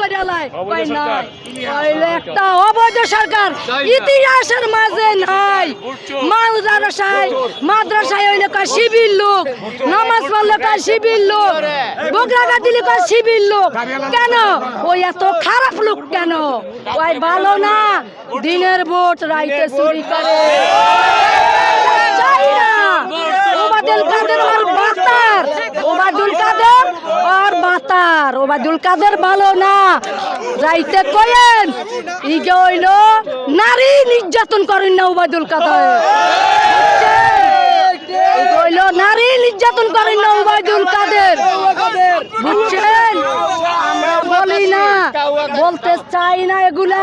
করে। নাই। কইলে একটা অবৈধ সরকার। ইতিহাসের মাঝে নাই। মাদ্রাসায় মাদ্রাসায় হইলে কয় শিবির লোক নামাজ পড়লে কয় শিবির লোক বগরাগা দিলে কয় শিবির লোক। কেন? ওই এত খারাপ লোক কেন? ওই ভালো না? দিনের ভোট রাইতে চুরি করে চাই না ওবাদুল কাদের আর বাতার ওবাদুল কাদের আর ওবাদুল কাদের ভালো না? যাইতে কয়েন। ইগে হইল, নারী নির্যাতন করেন না ওবাদুল কাদের। হইল, নারী নির্যাতন করেন না ওবাদুল কাদের। বুঝছেন? আমরা বলি না, বলতে চাই না এগুলা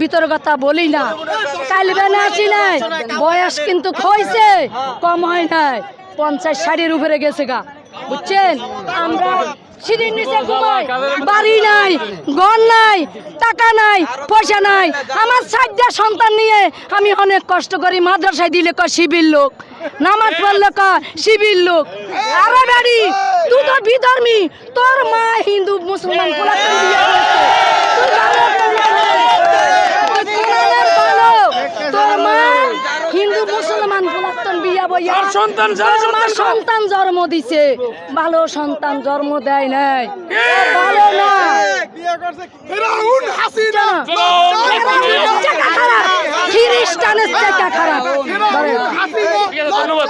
ভিতর কথা বলি না। কালবে না আছি নাই, বয়স কিন্তু হয়েছে কম হয় নাই, পঞ্চাশ ষাটের উপরে গেছে গা। বুঝছেন? আমরা সিঁড়ির নিচে ঘুমায়। বাড়ি নাই ঘর নাই টাকা নাই পয়সা নাই। আমার চারটা সন্তান নিয়ে আমি অনেক কষ্ট করি। মাদ্রাসায় দিলে ক শিবির লোক নামাজ পড়লে ক শিবির লোক। আরে বাড়ি তুই তো বিধর্মী। তোর মা হিন্দু মুসলমান পোলাকে বিয়ে করেছে। তুই ভালো তুই কোরআনের ভালো। তোর মা হিন্দু মুসলমান সন্তান জন্ম দিছে। ভালো সন্তান জন্ম দেয় নাই। ভালো না। ফেরাউন খ্রিস্টানের থেকে খারাপ। ধন্যবাদ।